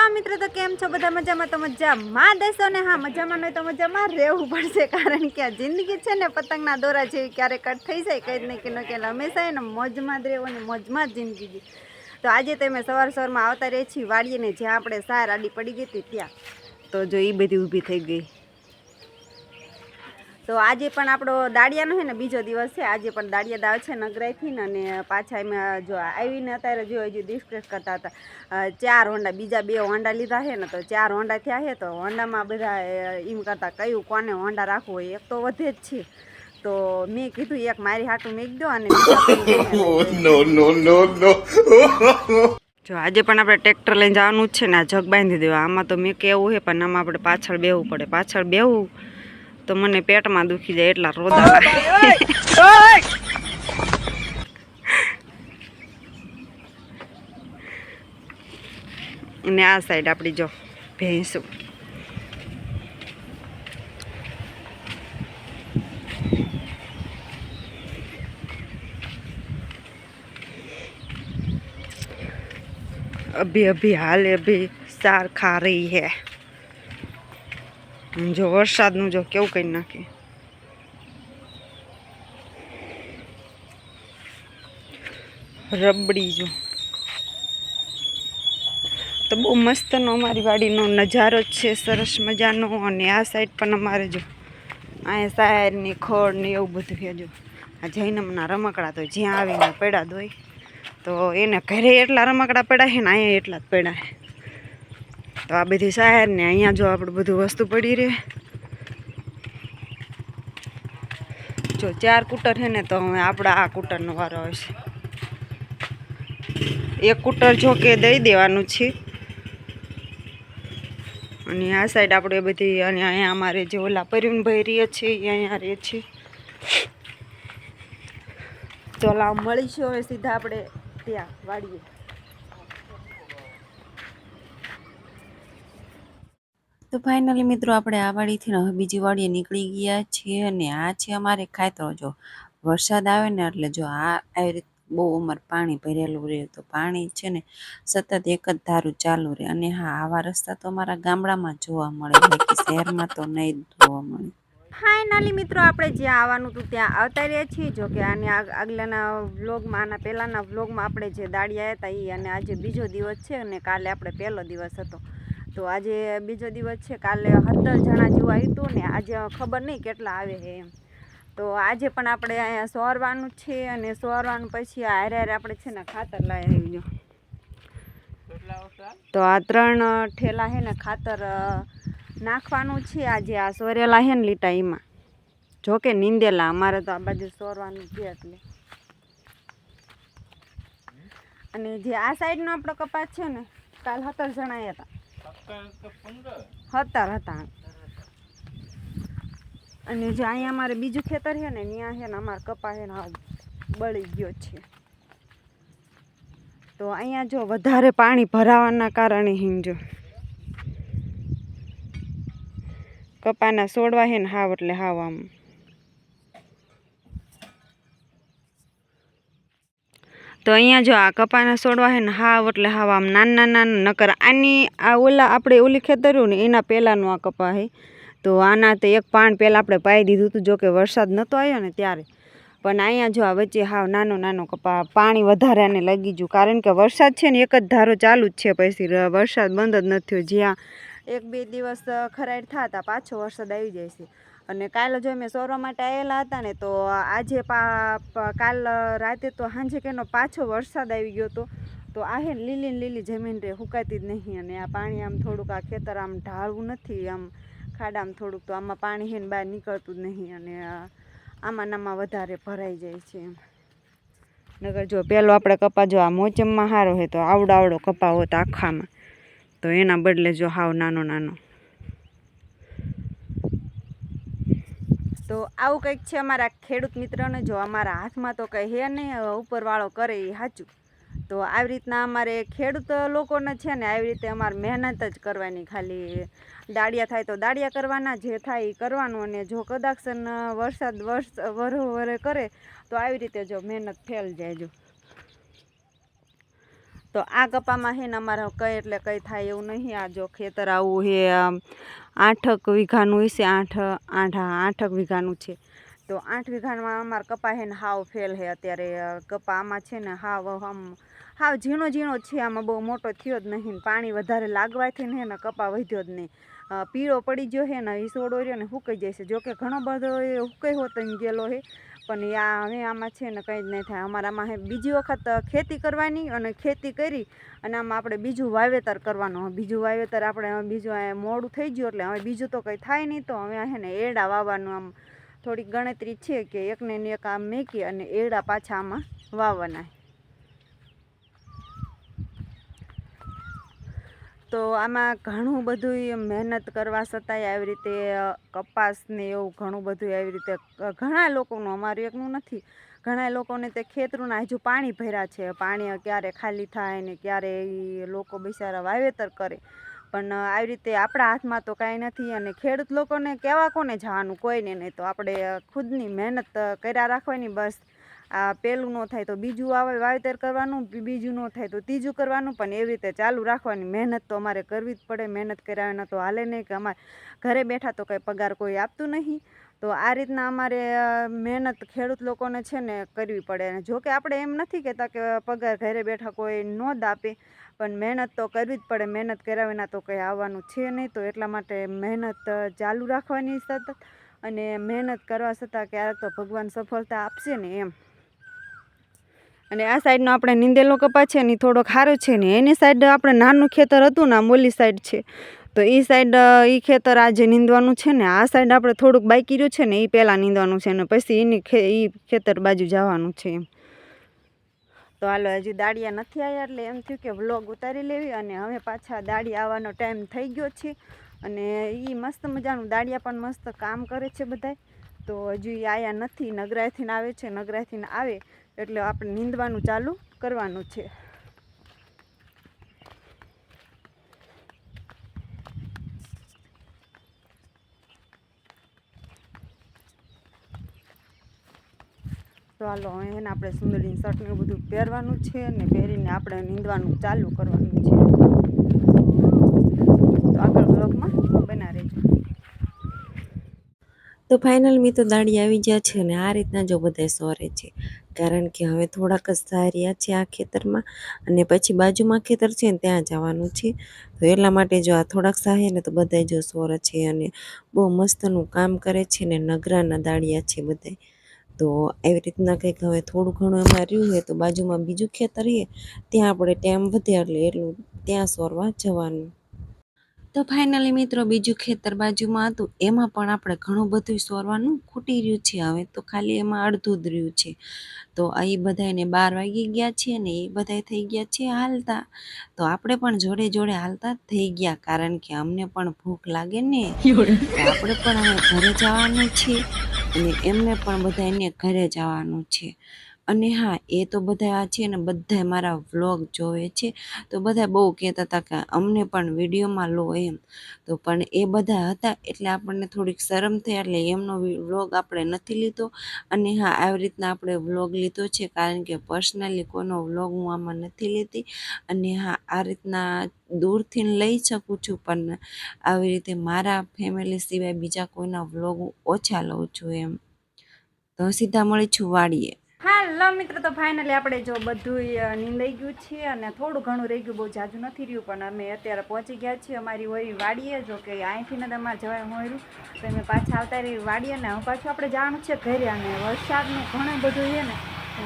Hello મિત્રો, તો કેમ છો? બધા મજામાં? તો મજામાં. દેશો ને, હા, મજામાં નહીં તો મજામાં રહેવું પડશે, કારણ કે આ જિંદગી છે ને, પતંગના દોરા જેવી ક્યારેક કટ થઈ જાય, કંઈ જ નહીં, કે ન કે હંમેશા એને મોજમાં જ રહેવું ને મોજમાં જ જિંદગી. તો આજે તો અમે સવાર સવારમાં આવતા રહીએ છીએ વાડીએ ને, જ્યાં આપણે સાર આડી પડી ગઈ હતી ત્યાં. તો જો એ બધી ઊભી થઈ ગઈ. તો આજે પણ આપણો દાડિયાનો છે ને બીજો દિવસ છે. આજે પણ દાડિયા દાવ છે નગરાઈથી ને અને પાછા એમ જો આવીને અત્યારે જો હજી ડિસ્કસ કરતા હતા. ચાર હોન્ડા બીજા બે હોન્ડા લીધા છે ને તો ચાર હોન્ડા થયા છે તો હોન્ડામાં બધા એમ કરતા કયું કોને હોન્ડા રાખવું હોય એક તો વધે જ છે. તો મેં કીધું એક મારી હાટું મેક દો અને Oh. જો આજે પણ આપણે ટ્રેક્ટર લઈને જવાનું જ છે ને આ જગ બાંધી દેવા. આમાં તો મેં કેવું છે પણ આમાં આપણે પાછળ બેહવું પડે. પાછળ બેહવું તો મને પેટમાં દુખી જાય એટલા રોદા અને આ સાઈડ આપણી જો ભેંસું. અભી અભી હાલે અભી સાર ખા રહી હૈ. જો વરસાદનું જો કેવું કરી નાખે. રબડી જો. તો બહુ મસ્તનો અમારી વાડીનો નજારો જ છે, સરસ મજાનો. અને આ સાઈડ પણ અમારે જો અહીંયા સાયરની ખોળ ને એવું બધું છે જો. આ જૈનમના રમકડા તો જ્યાં આવીને પડ્યા દોય તો એને ઘરે એટલા રમકડા પડ્યા છે ને, અહીંયા એટલા જ પડ્યા છે. તો આ બધી શહેર ને અહીંયા જો આપણે બધું વસ્તુ પડી રહે. જો ચાર કૂટર છે ને તો હવે આપણા આ કૂટરનો વારો આવશે. એક કૂટર જો કે દઈ દેવાનું છે. અને આ સાઈડ આપણે બધી અને અહીંયા અમારે જે ઓલા પરિવનભાઈ રહે છે એ અહીંયા રહે છે. ચાલો મળી મળીશું હવે સીધા આપણે ત્યાં વાડીએ તો ફાઇનલી મિત્રો આપણે આ વાડીથી હવે બીજી વાડીએ નીકળી ગયા છીએ અને આ છે અમારે ખાતરો. જો વરસાદ આવે ને એટલે જો આ આવી રીતે બહુ અમારે પાણી ભરેલું રહે તો પાણી છે ને સતત એક જ ધારું ચાલુ રહે. અને હા, આવા રસ્તા તો અમારા ગામડામાં જોવા મળે બાકી શહેરમાં તો નહીં જોવા મળે. ફાઇનલી મિત્રો આપણે જ્યાં આવવાનું હતું ત્યાં આવતા રહ્યા છીએ. જો કે આની આગ- આગલાના વ્લોગમાં આના પહેલાંના વ્લોગમાં આપણે જે દાડિયા હતા એ અને આજે બીજો દિવસ છે અને કાલે આપણે પહેલો દિવસ હતો. તો આજે બીજો દિવસ છે, કાલે સત્તર જણા જેવું આવ્યું હતું ને આજે ખબર નહીં કેટલા આવે છે એમ. તો આજે પણ આપણે અહીંયા સોરવાનું છે અને સોરવાનું પછી હારે હારે આપણે છે ને ખાતર લાવી આવ્યું તો આ ત્રણ ઠેલા છે ને ખાતર નાખવાનું છે, આજે આ સોરેલા છે ને લીટા એમાં. જોકે નીંદેલા, અમારે તો આ બાજુ સોરવાનું છે એટલે. અને જે આ સાઈડનો આપણો કપાસ છે ને, કાલ સત્તર જણા હતા. સત્તર હતા. અને જે અહીંયા અમારે બીજું ખેતર છે ને, ત્યાં છે ને અમારે કપા છે ને બળી ગયો છે. તો અહીંયા જો વધારે પાણી ભરાવાના કારણે હિંજો કપાના સોડવા છે ને હાવ એટલે હાવ આમ. તો અહીંયા જો આ કપાના છોડવા હે ને હાવ એટલે હાવ આમ નાના નાના નકર આની આ ઓલા આપણે ઓલી ખેતર્યું ને એના પહેલાંનું આ કપા હે. તો આના તો એક પાન પહેલાં આપણે પાઈ દીધું હતું જો કે વરસાદ નહોતો આવ્યો ને ત્યારે. પણ અહીંયા જો આ વચ્ચે હાવ નાનો નાનો કપા પાણી વધારે આને લાગી ગયું. કારણ કે વરસાદ છે ને એક જ ધારો ચાલુ જ છે પછી વરસાદ બંધ જ નથી થયો. જ્યાં એક બે દિવસ ખરાડ થતા, પાછો વરસાદ આવી જાય છે. અને કાલ જો અમે સોરવા માટે આવેલા હતા ને, તો આજે કાલ રાતે તો સાંજે કેનો પાછો વરસાદ આવી ગયો હતો, તો આ હે લીલી લીલી જમીન રે, હુકાતી જ નહીં. અને આ પાણી આમ થોડુંક આ ખેતર આમ ઢાળવું નથી, આમ ખાડામાં થોડુંક, તો આમાં પાણી હે ને બહાર નીકળતું જ નહીં અને આમાં ને આમાં વધારે ભરાઈ જાય છે એમ. નગર જો પહેલો આપણે કપા જો આ મોચમમાં સારો હોય તો આવડો આવડો કપા હોત આખામાં. તો એના બદલે જો હાવ નાનો નાનો. તો આવું કંઈક છે અમારા ખેડૂત મિત્રને જો અમારા હાથમાં તો કંઈ હે નહીં ઉપરવાળો કરે એ સાચું. તો આવી રીતના અમારે ખેડૂત લોકોને છે ને આવી રીતે અમારે મહેનત જ કરવાની ખાલી. દાડિયા થાય તો દાડિયા કરવાના, જે થાય એ કરવાનું અને જો કદાચ વરસાદ વર્ષ વરો વરે કરે તો આવી રીતે જો મહેનત ફેલ જાય જો. તો આ કપામાં છે ને અમારે કંઈ એટલે કંઈ થાય એવું નહીં. આ જો ખેતર આવું આમ આઠક વીઘાનું હશે, આઠ આઠ આઠક વીઘાનું છે. તો આઠ વીઘામાં અમારે કપા છે ને હાવ ફેલ છે અત્યારે. કપા આમાં છે ને હાવ, આમ હાવ ઝીણો ઝીણો છે, આમાં બહુ મોટો થયો જ નહીં. પાણી વધારે લાગવાથી ને ને કપા વધ્યો જ નહીં. પીળો પડી ગયો છે ને એ સોડો રહ્યો ને, હુકાઈ જાય છે જોકે ઘણો બધો એ સુકાઈ હોતો ગયેલો છે પણ આ હવે આમાં છે ને કંઈ જ નહીં થાય. અમારામાં બીજી વખત ખેતી કરવાની અને ખેતી કરી અને આમાં આપણે બીજું વાવેતર કરવાનું. બીજું વાવેતર આપણે હવે બીજું મોડું થઈ ગયું એટલે હવે બીજું તો કંઈ થાય નહીં. તો હવે છે ને એડા વાવવાનું આમ થોડીક ગણતરી છે કે એકને એક આમ મેકી અને એડા પાછા આમાં વાવવાના. તો આમાં ઘણું બધું મહેનત કરવા છતાંય આવી રીતે કપાસને એવું ઘણું બધું આવી રીતે ઘણા લોકોનું, અમારું એકનું નથી. ઘણા લોકોને તે ખેતરોના હજુ પાણી ભર્યા છે. પાણી ક્યારે ખાલી થાય ને ક્યારે એ લોકો બિચારા વાવેતર કરે. પણ આવી રીતે આપણા હાથમાં તો કાંઈ નથી અને ખેડૂત લોકોને કહેવા કોને જવાનું? કોઈને નહીં. તો આપણે ખુદની મહેનત કર્યા રાખવાની બસ. આ પેલું ન થાય તો બીજું આવે, વાવેતર કરવાનું બીજું ન થાય તો ત્રીજું કરવાનું, પણ એવી રીતે ચાલુ રાખવાની. મહેનત તો અમારે કરવી જ પડે, મહેનત કર્યા વિના તો હાલે નહીં કે અમારે ઘરે બેઠા તો કંઈ પગાર કોઈ આપતું નહીં. તો આ રીતના અમારે મહેનત ખેડૂત લોકોને છે ને કરવી પડે. અને જો કે આપણે એમ નથી કહેતા કે પગાર ઘરે બેઠા કોઈ ન જ આપે, પણ મહેનત તો કરવી જ પડે. મહેનત કર્યા વિના તો કંઈ આવવાનું છે નહીં. તો એટલા માટે મહેનત ચાલુ રાખવાની સતત. અને મહેનત કરવા છતાં ક્યારેક તો ભગવાન સફળતા આપશે ને એમ. અને આ સાઈડનો આપણે નીંદેલો કપા છે ને થોડોક સારો છે ને એની સાઈડ આપણે નાનું ખેતર હતું ને આમ સાઈડ છે. તો એ સાઈડ એ ખેતર આજે નીંદવાનું છે ને આ સાઈડ આપણે થોડુંક બાકી રહ્યું છે ને એ પહેલાં નીંદવાનું છે ને પછી એની ખે એ ખેતર બાજુ જવાનું છે એમ. તો હાલો, હજી દાળિયા નથી આવ્યા એટલે એમ થયું કે વ્લોગ ઉતારી લેવી અને હવે પાછા દાળિયા આવવાનો ટાઈમ થઈ ગયો છે. અને એ મસ્ત મજાનું દાળિયા પણ મસ્ત કામ કરે છે બધાય. તો હજુ આયા નથી નગરાથી આવે છે નગરાથી આવે, એટલે આપણે નીંદવાનું ચાલુ કરવાનું છે. તો હાલો એને આપણે સુંદરીની શર્ટ ને એવું બધું પહેરવાનું છે અને પહેરીને આપણે નીંદવાનું ચાલુ કરવાનું છે. આગળ બ્લોગમાં તો ફાઇનલ મિત્રો દાડી આવી ગયા છે અને આ રીતના જો બધા સોરે છે. કારણ કે હવે થોડાક જ સારિયા છે આ ખેતરમાં અને પછી બાજુમાં ખેતર છે ને ત્યાં જવાનું છે. તો એટલા માટે જો આ થોડાક સાહે ને તો બધા જો સોર છે અને બહુ મસ્તનું કામ કરે છે ને નગરાના દાડિયા છે બધા તો એવી રીતના કંઈક હવે થોડું ઘણું એમાં રહ્યું હોય તો બાજુમાં બીજું ખેતર છે, ત્યાં આપણે ટાઈમ વધે એટલે એટલું ત્યાં સોરવા જવાનું. તો ફાઇનલી મિત્રો બીજું ખેતર બાજુમાં હતું. એમાં પણ આપણે ઘણું બધું સોરવાનું ખૂટી રહ્યું છે હવે. તો ખાલી એમાં અડધું જ રહ્યું છે. તો એ બધાને બાર વાગી ગયા છે ને એ બધા થઈ ગયા છે હાલતા. તો આપણે પણ જોડે જોડે હાલતા થઈ ગયા. કારણ કે અમને પણ ભૂખ લાગે ને. આપણે પણ હવે ઘરે જવાનું છે. અને એમને પણ બધાને ઘરે જવાનું છે. અને હા, એ તો બધા છે ને બધા મારા વ્લોગ જોવે છે. તો બધા બહુ કહેતા હતા કે અમને પણ વિડીયોમાં લો એમ. તો પણ એ બધા હતા એટલે આપણને થોડીક શરમ થઈ એટલે એમનો વ્લોગ આપણે નથી લીધો. અને હા, આવી રીતના આપણે વ્લોગ લીધો છે કારણ કે પર્સનલી કોઈનો વ્લોગ હું આમાં નથી લેતી અને હા, આ રીતના દૂરથી લઈ શકું છું પણ આવી રીતે મારા ફેમિલી સિવાય બીજા કોઈના વ્લોગ ઓછા લઉં છું એમ. તો સીધા મળી છું વાડીએ. હાલો મિત્ર, તો ફાઇનલી આપણે જો બધું નીંદાઈ ગયું છે અને થોડું ઘણું રહી ગયું, બહુ જાજુ નથી રહ્યું, પણ અમે અત્યારે પહોંચી ગયા છીએ અમારી હોય વાડીએ, જો કે અહીંથી ને તમારે જવાય હોયરું તો અમે પાછા આવતા રહી વાડીએ ને પાછું આપણે જવાનું છે ઘરે અને વરસાદનું ઘણું બધું છે ને,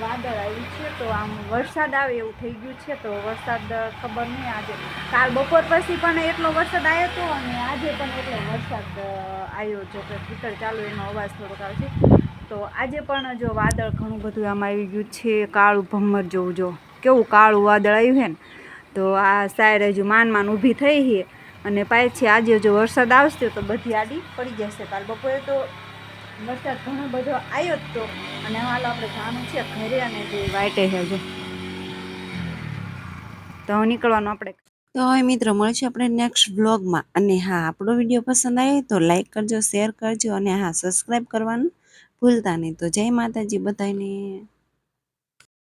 વાદળ આવ્યું છે, તો આમ વરસાદ આવે એવું થઈ ગયું છે, તો વરસાદ ખબર નહીં આજે. કાલ બપોર પછી પણ એટલો વરસાદ આવ્યો હતો અને આજે પણ એટલો વરસાદ આવ્યો, જો કે કીકડ ચાલુ એનો અવાજ થોડોક આવે છે તો આજે પણ જો વાદળ ઘણું બધું આમાં આવી ગયું છે, કાળું ભમર જોવું જો. કેવું કાળું વાદળ આવ્યું છે તો આ સાઈડ હજુ માન માન ઊભી થઈ છે અને પાછી આજે જો વરસાદ આવશે તો બધી આડી પડી જશે. કાલ બપોરે તો વરસાદ ઘણો બધો આવ્યો જ તો. અને હાલ આપણે જવાનું છે ઘરે અને જે વાઈટે છે હજુ તો નીકળવાનું આપણે. તો હવે મિત્રો, મળશું આપણે નેક્સ્ટ વ્લોગમાં અને હા, આપણો વીડિયો પસંદ આવે તો લાઇક કરજો શેર કરજો અને હા સબસ્ક્રાઈબ કરવાનું. ભૂલતા નહીં. તો જય માતાજી બધાને